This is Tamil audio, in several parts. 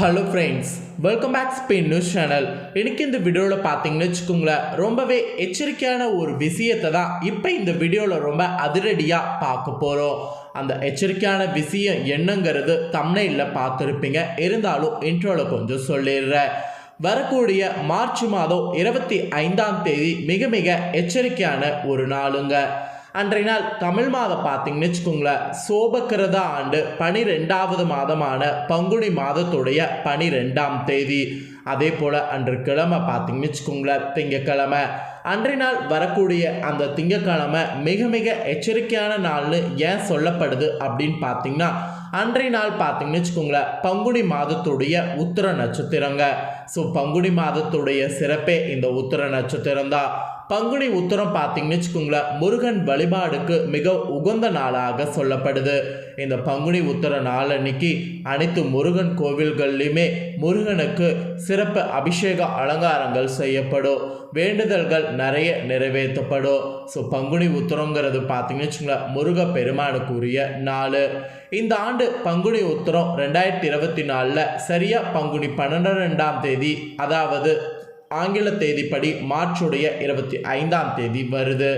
Hello friends welcome back Spain news channel எனக்கு இந்த வீடியோவில் பார்த்தீங்கன்னு வச்சுக்கோங்களேன் ரொம்பவே எச்சரிக்கையான ஒரு விஷயத்தை தான் இப்போ இந்த வீடியோவில் ரொம்ப அதிரடியாக பார்க்க போகிறோம் அந்த எச்சரிக்கையான விஷயம் என்னங்கிறது தமிழில் பார்த்துருப்பீங்க. இருந்தாலும் இன்ட்ரோவில் கொஞ்சம் சொல்லிடுறேன். வரக்கூடிய மார்ச் மாதம் இருபத்தி ஐந்தாம் தேதி மிக மிக எச்சரிக்கையான ஒரு நாளுங்க. அன்றைய நாள் தமிழ் மாதம் பார்த்தீங்கன்னு வச்சுக்கோங்களேன். சோபக்கிரத ஆண்டு பனிரெண்டாவது மாதமான பங்குனி மாதத்துடைய பனிரெண்டாம் தேதி. அதே போல் அன்று கிழமை பார்த்தீங்கன்னு வச்சுக்கோங்களேன் திங்கக்கிழமை. அன்றைய நாள் வரக்கூடிய அந்த திங்கக்கிழமை மிக மிக எச்சரிக்கையான நாள்னு ஏன் சொல்லப்படுது அப்படின்னு பார்த்தீங்கன்னா அன்றைய நாள் பார்த்தீங்கன்னு வச்சுக்கோங்களேன் பங்குனி மாதத்துடைய உத்திர நட்சத்திரங்க. ஸோ பங்குனி மாதத்துடைய சிறப்பே இந்த உத்திர நட்சத்திரம் தான் பங்குனி உத்தரம் பார்த்தீங்கன்னு வச்சுக்கோங்களேன் முருகன் வழிபாடுக்கு மிக உகந்த நாளாக சொல்லப்படுது. இந்த பங்குனி உத்தர நாள் அன்னைக்கு அனைத்து முருகன் கோவில்கள்லையுமே முருகனுக்கு சிறப்பு அபிஷேக அலங்காரங்கள் செய்யப்படும். வேண்டுதல்கள் நிறைய நிறைவேற்றப்படும். ஸோ பங்குனி உத்தரங்கிறது பார்த்தீங்கன்னு வச்சுக்கோங்களேன் முருக பெருமானுக்குரிய நாள். இந்த ஆண்டு பங்குனி உத்தரம் ரெண்டாயிரத்தி இருபத்தி நாலில் சரியாக பங்குனி பன்னிரெண்டாம் தேதி அதாவது ஆங்கில தேதிப்படி மார்ச்சுடைய இருபத்தி ஐந்தாம் தேதி வருது.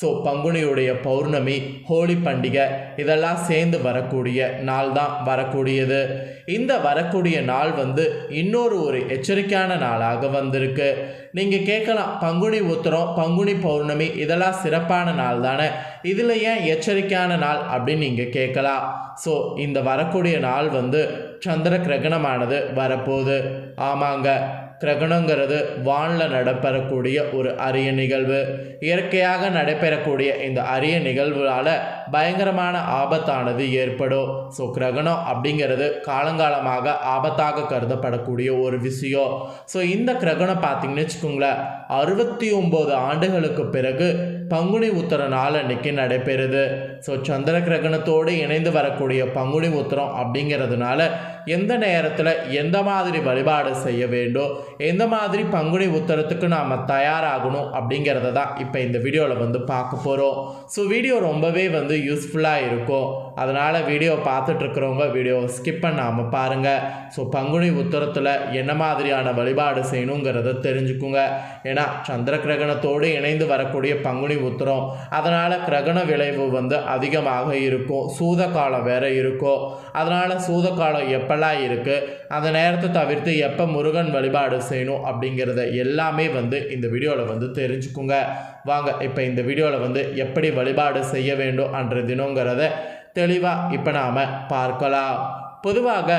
ஸோ பங்குனியுடைய பௌர்ணமி ஹோலி பண்டிகை இதெல்லாம் சேர்ந்து வரக்கூடிய நாள் தான் வரக்கூடியது. இந்த வரக்கூடிய நாள் வந்து இன்னொரு ஒரு எச்சரிக்கையான நாளாக வந்திருக்கு. நீங்கள் கேட்கலாம் பங்குனி உத்தரம் பங்குனி பௌர்ணமி இதெல்லாம் சிறப்பான நாள் தானே? இதில் ஏன் எச்சரிக்கையான நாள் அப்படின்னு நீங்கள் கேட்கலாம். ஸோ இந்த வரக்கூடிய நாள் வந்து சந்திர கிரகணமானது வரப்போகுது. ஆமாங்க. கிரகணங்கிறது வானில் நடைபெறக்கூடிய ஒரு அரிய நிகழ்வு. இயற்கையாக நடைபெறக்கூடிய இந்த அரிய நிகழ்வுகளால் பயங்கரமான ஆபத்தானது ஏற்படும். ஸோ கிரகணம் அப்படிங்கிறது காலங்காலமாக ஆபத்தாக கருதப்படக்கூடிய ஒரு விஷயம். ஸோ இந்த கிரகணம் பார்த்தீங்கன்னு வச்சுக்கோங்களேன் அறுபத்தி ஒம்பது ஆண்டுகளுக்கு பிறகு பங்குனி உத்தர நாள் அன்னைக்கு நடைபெறுது. ஸோ சந்திர கிரகணத்தோடு இணைந்து வரக்கூடிய பங்குனி உத்தரம் அப்படிங்கிறதுனால எந்த நேரத்தில் எந்த மாதிரி வழிபாடு செய்ய வேண்டும் எந்த மாதிரி பங்குனி உத்தரத்துக்கு நாம் தயாராகணும் அப்படிங்கிறத தான் இப்போ இந்த வீடியோவில் வந்து பார்க்க போகிறோம் ஸோ வீடியோ ரொம்பவே வந்து யூஸ்ஃபுல்லாக இருக்கும். அதனால் வீடியோ பார்த்துட்ருக்கிறவங்க வீடியோவை ஸ்கிப் பண்ணாமல் பாருங்கள் ஸோ பங்குனி உத்தரத்தில் என்ன மாதிரியான வழிபாடு செய்யணுங்கிறத தெரிஞ்சுக்குங்க. ஏன்னா சந்திர கிரகணத்தோடு இணைந்து வரக்கூடிய பங்குனி உத்தரம் அதனால் கிரகண விளைவு வந்து அதிகமாக இருக்கும். சூத காலம் வேற இருக்கும். அதனால் சூத காலம் எப்பெல்லாம் இருக்குது அந்த நேரத்தை தவிர்த்து எப்போ முருகன் வழிபாடு செய்யணும் அப்படிங்கிறத எல்லாமே வந்து இந்த வீடியோவில் வந்து தெரிஞ்சுக்குங்க. வாங்க இப்போ இந்த வீடியோவில் வந்து எப்படி வழிபாடு செய்ய வேண்டும் அன்ற தினங்கிறத தெளிவாக இப்போ நாம் பார்க்கலாம். பொதுவாக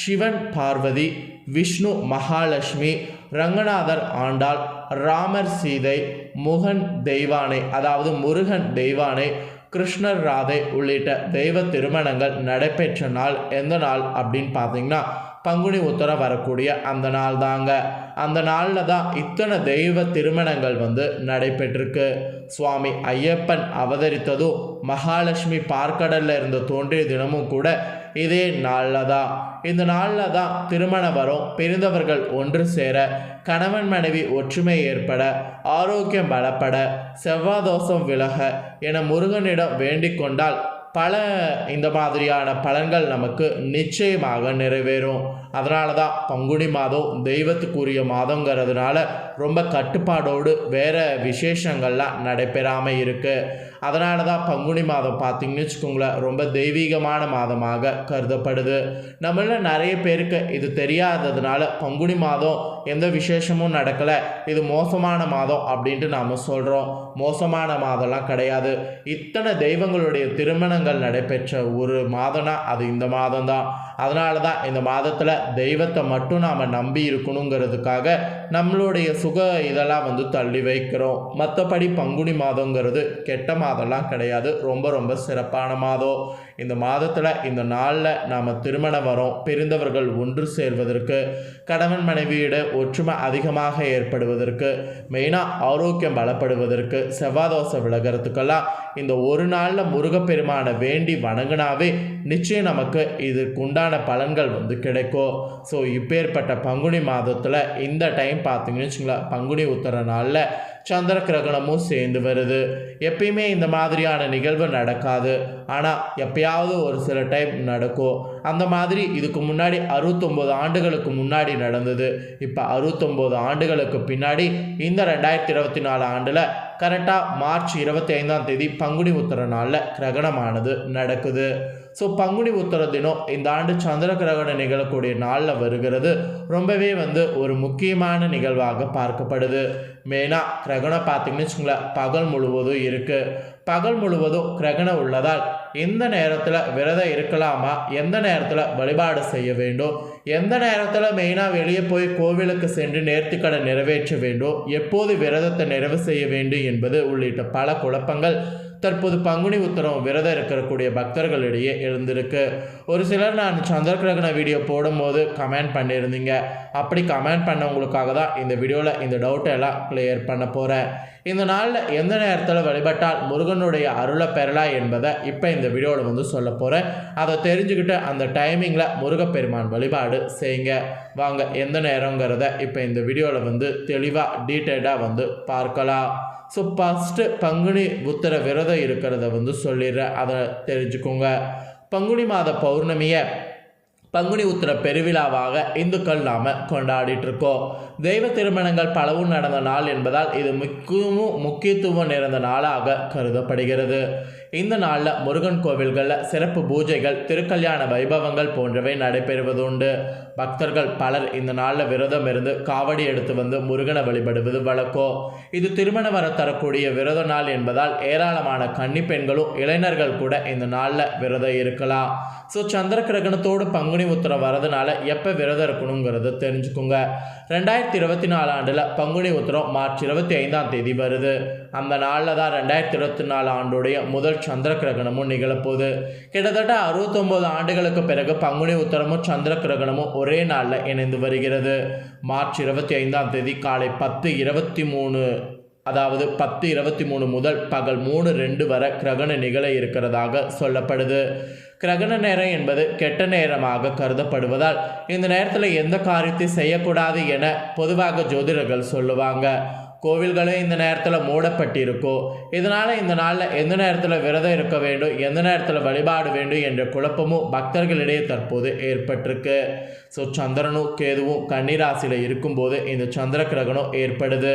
சிவன் பார்வதி விஷ்ணு மகாலட்சுமி ரங்கநாதர் ஆண்டாள் ராமர் சீதை முகன் தெய்வானை அதாவது முருகன் தெய்வானை கிருஷ்ணர் ராதை உள்ளிட்ட தெய்வ திருமணங்கள் நடைபெற்ற நாள் எந்த நாள் அப்படின்னு பார்த்தீங்கன்னா பங்குனி உத்தரம் வரக்கூடிய அந்த நாள் தாங்க. அந்த நாளில் தான் இத்தனை தெய்வ திருமணங்கள் வந்து நடைபெற்றிருக்கு. சுவாமி ஐயப்பன் அவதரித்ததும் மகாலட்சுமி பார்க்கடலில் இருந்து தோன்றிய தினமும் கூட இதே நாளில் தான் இந்த நாளில் தான் திருமணம் வரும். பிரிந்தவர்கள் ஒன்று சேர கணவன் மனைவி ஒற்றுமை ஏற்பட ஆரோக்கியம் பலப்பட செவ்வாதோஷம் விலக என முருகனிடம் வேண்டிக் கொண்டால் பல இந்த மாதிரியான பலன்கள் நமக்கு நிச்சயமாக நிறைவேறும். அதனால தான் பங்குனி மாதம் தெய்வத்துக்குரிய மாதங்கிறதுனால ரொம்ப கட்டுப்பாடோடு வேறு விசேஷங்கள்லாம் நடைபெறாமல் இருக்குது அதனால தான் பங்குனி மாதம் பார்த்திங்கன்னு வச்சுக்கோங்களேன் ரொம்ப தெய்வீகமான மாதமாக கருதப்படுது. நம்மள நிறைய பேருக்கு இது தெரியாததுனால பங்குனி மாதம் எந்த விசேஷமும் நடக்கலை இது மோசமான மாதம் அப்படின்ட்டு நாம் சொல்கிறோம் மோசமான மாதம்லாம் கிடையாது. இத்தனை தெய்வங்களுடைய திருமணங்கள் நடைபெற்ற ஒரு மாதம்னா அது இந்த மாதம் தான் அதனால தான் இந்த மாதத்தில் தெய்வத்தை மட்டும் நாம் நம்பி இருக்கணுங்கிறதுக்காக நம்மளுடைய சுக இதெல்லாம் வந்து தள்ளி வைக்கிறோம். மற்றபடி பங்குனி மாதங்கிறது கெட்ட மாதம்லாம் கிடையாது. ரொம்ப ரொம்ப சிறப்பான மாதம். இந்த மாதத்தில் இந்த நாளில் நாம் திருமணம் வரோம் பிரிந்தவர்கள் ஒன்று சேர்வதற்கு கணவன் மனைவியிட ஒற்றுமை அதிகமாக ஏற்படுவதற்கு மெயினாக ஆரோக்கியம் பலப்படுவதற்கு செவ்வாதோசை விலகிறதுக்கெல்லாம் இந்த ஒரு நாளில் முருகப்பெருமானை வேண்டி வணங்கினாவே நிச்சயம் நமக்கு இதுக்கு உண்டான பலன்கள் வந்து கிடைக்கும். ஸோ இப்பேற்பட்ட பங்குனி மாதத்தில் இந்த டைம் பார்த்தீங்கன்னு வச்சுங்களேன் பங்குனி உத்தர நாளில் சந்திர கிரகணமும் சேர்ந்து வருது. எப்பயுமே இந்த மாதிரியான நிகழ்வு நடக்காது. ஆனால் எப்பயா எப்பயாவது ஒரு சில டைம் நடக்கும் அந்த மாதிரி இதுக்கு முன்னாடி அறுபத்தொம்போது ஆண்டுகளுக்கு முன்னாடி நடந்தது. இப்போ அறுபத்தொம்போது ஆண்டுகளுக்கு பின்னாடி இந்த ரெண்டாயிரத்தி இருபத்தி நாலு ஆண்டில் கரெக்டாக மார்ச் இருபத்தி ஐந்தாம் தேதி பங்குனி உத்தர நாளில் கிரகணமானது நடக்குது. ஸோ பங்குனி உத்தர தினம் இந்த ஆண்டு சந்திர கிரகணம் நிகழக்கூடிய நாளில் வருகிறது. ரொம்பவே வந்து ஒரு முக்கியமான நிகழ்வாக பார்க்கப்படுது. மெயினாக கிரகணம் பார்த்தீங்கன்னு வச்சுங்களேன் பகல் முழுவதும் இருக்குது பகல் முழுவதும் கிரகணம் உள்ளதால் எந்த நேரத்தில் விரதம் இருக்கலாமா? எந்த நேரத்தில் வழிபாடு செய்ய வேண்டும்? எந்த நேரத்தில் மெயினாக வெளியே போய் கோவிலுக்கு சென்று நேர்த்திக்கடன் நிறைவேற்ற வேண்டும்? எப்போது விரதத்தை நிறைவு செய்ய வேண்டும் என்பது உள்ளிட்ட பல குழப்பங்கள் தற்போது பங்குனி உத்தரம் விரதம் இருக்கக்கூடிய பக்தர்களிடையே இருந்திருக்கு ஒரு சிலர் நான் சந்திர கிரகண வீடியோ போடும்போது கமெண்ட் பண்ணியிருந்தீங்க. அப்படி கமெண்ட் பண்ணவங்களுக்காக தான் இந்த வீடியோவில் இந்த டவுட்டை எல்லாம் கிளியர் பண்ண போகிறேன் இந்த நாளில் எந்த நேரத்தில் வழிபட்டால் முருகனுடைய அருளை பெறலாம் என்பதை இப்போ இந்த வீடியோவில் வந்து சொல்ல போகிறேன் அதை தெரிஞ்சுக்கிட்டு அந்த டைமிங்கில் முருகப்பெருமான் வழிபாடு செய்யுங்க. வாங்க எந்த நேரங்கிறத இப்போ இந்த வீடியோவில் வந்து தெளிவாக டீட்டெயிலாக வந்து பார்க்கலாம். ஸோ ஃபஸ்ட்டு பங்குனி உத்தர விரதம் இருக்கிறத வந்து சொல்லிடுறேன் அதை தெரிஞ்சுக்கோங்க பங்குனி மாத பௌர்ணமியை பங்குனி உத்திர பெருவிழாவாக இந்துக்கள் நாம் கொண்டாடிட்டு இருக்கோம் தெய்வ திருமணங்கள் பலவும் நடந்த நாள் என்பதால் இது மிகவும் முக்கியத்துவம் நிறைந்த நாளாக கருதப்படுகிறது இந்த நாளில் முருகன் கோவில்களில் சிறப்பு பூஜைகள் திருக்கல்யாண வைபவங்கள் போன்றவை நடைபெறுவதுண்டு. பக்தர்கள் பலர் இந்த நாளில் விரதம் இருந்து காவடி எடுத்து வந்து முருகனை வழிபடுவது வழக்கம் இது திருமண வர தரக்கூடிய விரத நாள் என்பதால் ஏராளமான கன்னி பெண்களும் இளைஞர்கள் கூட இந்த நாளில் விரதம் இருக்கலாம். ஸோ சந்திர கிரகணத்தோடு பங்குனி உத்தரம் வரதுனால எப்போ விரதம் இருக்கணுங்கிறத தெரிஞ்சுக்கோங்க. ரெண்டாயிரத்தி இருபத்தி நாலு ஆண்டில் பங்குனி உத்தரம் மார்ச் இருபத்தி ஐந்தாம் தேதி வருது. அந்த நாளில் தான் ரெண்டாயிரத்தி இருபத்தி நாலு ஆண்டுடைய முதல் சந்திர கிரகணமும் நிகழப்போகுது. கிட்டத்தட்ட அறுபத்தொம்போது ஆண்டுகளுக்கு பிறகு பங்குனி உத்தரமும் சந்திர கிரகணமும் ஒரே நாளில் இணைந்து வருகிறது. மார்ச் இருபத்தி ஐந்தாம் தேதி காலை பத்து இருபத்தி மூணு அதாவது பத்து இருபத்தி மூணு முதல் பகல் மூணு ரெண்டு வரை கிரகண நிகழ இருக்கிறதாக சொல்லப்படுது. கிரகண நேரம் என்பது கெட்ட நேரமாக கருதப்படுவதால் இந்த நேரத்தில் எந்த காரியத்தை செய்யக்கூடாது என பொதுவாக ஜோதிடர்கள் சொல்லுவாங்க. கோவில்களே இந்த நேரத்தில் மூடப்பட்டிருக்கோ? இதனால் இந்த நாளில் எந்த நேரத்தில் விரதம் இருக்க வேண்டும்? எந்த நேரத்தில் வழிபாடு வேண்டும்? என்ற குழப்பமும் பக்தர்களிடையே தற்போது ஏற்பட்டிருக்கு. ஸோ சந்திரனும் கேதுவும் கன்னிராசியில் இருக்கும்போது இந்த சந்திர கிரகணம் ஏற்படுது.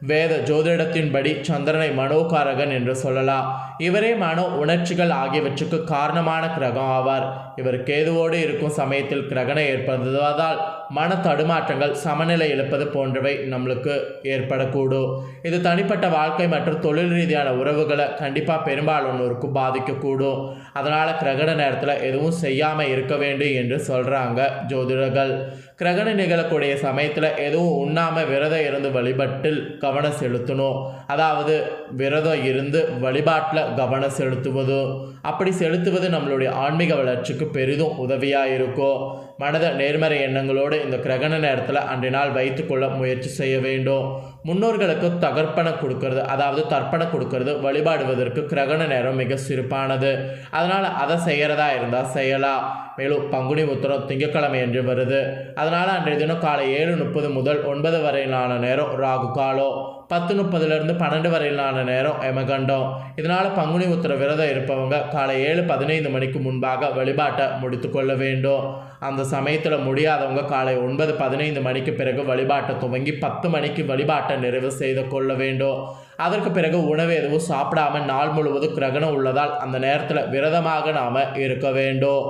வேத ஜோதிடத்தின்படி சந்திரனை மனோகாரகன் என்று சொல்லலாம். இவரே மனோ உணர்ச்சிகள் ஆகியவற்றுக்கு காரணமான கிரகம் ஆவார். இவர் கேதுவோடு இருக்கும் சமயத்தில் கிரகணம் ஏற்படுவதால் மன தடுமாற்றங்கள் சமநிலை இழப்பது போன்றவை நம்மளுக்கு ஏற்படக்கூடும். இது தனிப்பட்ட வாழ்க்கை மற்றும் தொழில் ரீதியான உறவுகளை கண்டிப்பாக பெரும்பாலானோருக்கும் பாதிக்கக்கூடும். அதனால் கிரகண நேரத்தில் எதுவும் செய்யாமல் இருக்க வேண்டும் என்று சொல்கிறாங்க ஜோதிடர்கள். கிரகணம் நிகழக்கூடிய சமயத்தில் எதுவும் உண்ணாமல் விரதம் இருந்து வழிபட்டில் கவனம் செலுத்தணும். அதாவது விரதம் இருந்து வழிபாட்டில் கவனம் செலுத்துவதும் அப்படி செலுத்துவது நம்மளுடைய ஆன்மீக வளர்ச்சிக்கு பெரிதும் உதவியாக இருக்கும். மனத நேர்மறை எண்ணங்களோடு இந்த கிரகண நேரத்தில் அன்றைய நாள் வைத்துக்கொள்ள முயற்சி செய்ய வேண்டும். முன்னோர்களுக்கு தகர்ப்பணம் கொடுக்கறது அதாவது தர்ப்பணம் கொடுக்கறது வழிபாடுவதற்கு கிரகண நேரம் மிக சிறப்பானது. அதனால் அதை செய்கிறதா இருந்தால் செய்யலாம். மேலும் பங்குனி உத்தரம் திங்கட்கிழமை என்று வருது. அதனால் அன்றைய தினம் காலை ஏழு முப்பது முதல் ஒன்பது வரையிலான நேரம் ராகு காலம் பத்து முப்பதுலேருந்து பன்னெண்டு வரையிலான நேரம் எமகண்டம் இதனால் பங்குனி உத்தர விரதம் இருப்பவங்க காலை ஏழு பதினைந்து மணிக்கு முன்பாக வழிபாட்டை முடித்து கொள்ள வேண்டும். அந்த சமயத்தில் முடியாதவங்க காலை ஒன்பது பதினைந்து மணிக்கு பிறகு வழிபாட்டை துவங்கி பத்து மணிக்கு வழிபாட்டை நிறைவு செய்து கொள்ள வேண்டும். அதற்கு பிறகு உணவு எதுவும் சாப்பிடாம நாள் முழுவதும் கிரகணம் உள்ளதால் அந்த நேரத்தில் விரதமாக நாம் இருக்க வேண்டும்.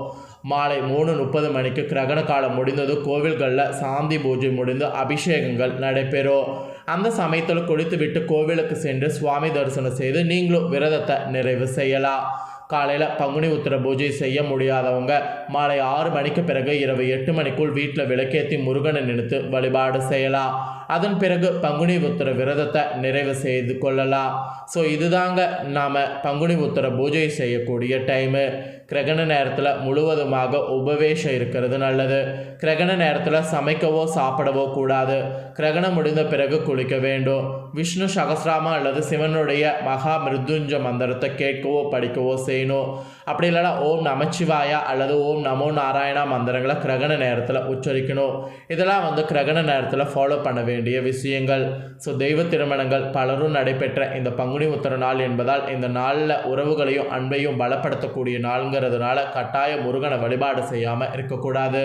மாலை மூணு முப்பது மணிக்கு கிரகண காலம் முடிந்தது. கோவில்களில் சாந்தி பூஜை முடிந்து அபிஷேகங்கள் நடைபெறும். அந்த சமயத்தில் குளித்துவிட்டு கோவிலுக்கு சென்று சுவாமி தரிசனம் செய்து நீங்களும் விரதத்தை நிறைவு செய்யலாம். காலையில் பங்குனி உத்திர பூஜை செய்ய முடியாதவங்க மாலை ஆறு மணிக்கு பிறகு இரவு எட்டு மணிக்குள் வீட்டில் விளக்கேற்றி முருகனை நினைத்து வழிபாடு செய்யலாம். அதன் பிறகு பங்குனி உத்திர விரதத்தை நிறைவு செய்து கொள்ளலாம். ஸோ இதுதாங்க நாம் பங்குனி உத்திர பூஜை செய்யக்கூடிய டைமு கிரகண நேரத்தில் முழுவதுமாக உபவேஷம் இருக்கிறது நல்லது. கிரகண நேரத்தில் சமைக்கவோ சாப்பிடவோ கூடாது. கிரகணம் முடிந்த பிறகு குளிக்க வேண்டும். விஷ்ணு சகசிராமா அல்லது சிவனுடைய மகா மிருத்யுஞ்ச மந்திரத்தை கேட்கவோ படிக்கவோ செய்யணும் அப்படி இல்லைனா ஓம் நமச்சிவாயா அல்லது ஓம் நமோ நாராயணா மந்திரங்களை கிரகண நேரத்தில் உச்சரிக்கணும் இதெல்லாம் வந்து கிரகண நேரத்தில் ஃபாலோ பண்ண வேண்டிய விஷயங்கள். ஸோ தெய்வ திருமணங்கள் பலரும் நடைபெற்ற இந்த பங்குனி உத்தர நாள் என்பதால் இந்த நாளில் உறவுகளையும் அன்பையும் பலப்படுத்தக்கூடிய நாளுங்கிறதுனால கட்டாய முருகனை வழிபாடு செய்யாமல் இருக்கக்கூடாது.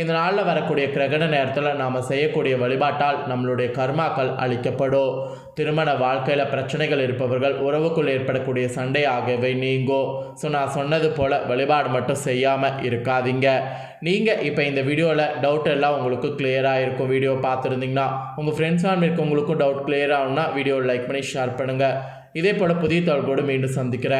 இந்த நாளில் வரக்கூடிய கிரகண நேரத்தில் நாம் செய்யக்கூடிய வழிபாட்டால் நம்மளுடைய கர்மாக்கள் அழிக்கப்படும். திருமண வாழ்க்கையில் பிரச்சனைகள் இருப்பவர்கள் உறவுக்குள் ஏற்படக்கூடிய சண்டை ஆகியவை நீங்கும் ஸோ நான் சொன்னது போல் வழிபாடு மட்டும் செய்யாமல் இருக்காதீங்க. நீங்கள் இப்போ இந்த வீடியோவில் டவுட் எல்லாம் உங்களுக்கு கிளியராக இருக்கும் வீடியோ பார்த்துருந்தீங்கன்னா உங்கள் ஃப்ரெண்ட்ஸ் ஆன் இருக்கவங்களுக்கும் டவுட் கிளியர் ஆகும்னா வீடியோ லைக் பண்ணி ஷேர் பண்ணுங்கள் இதே போல் புதிய தொடர்போடு மீண்டும் சந்திக்கிறேன்.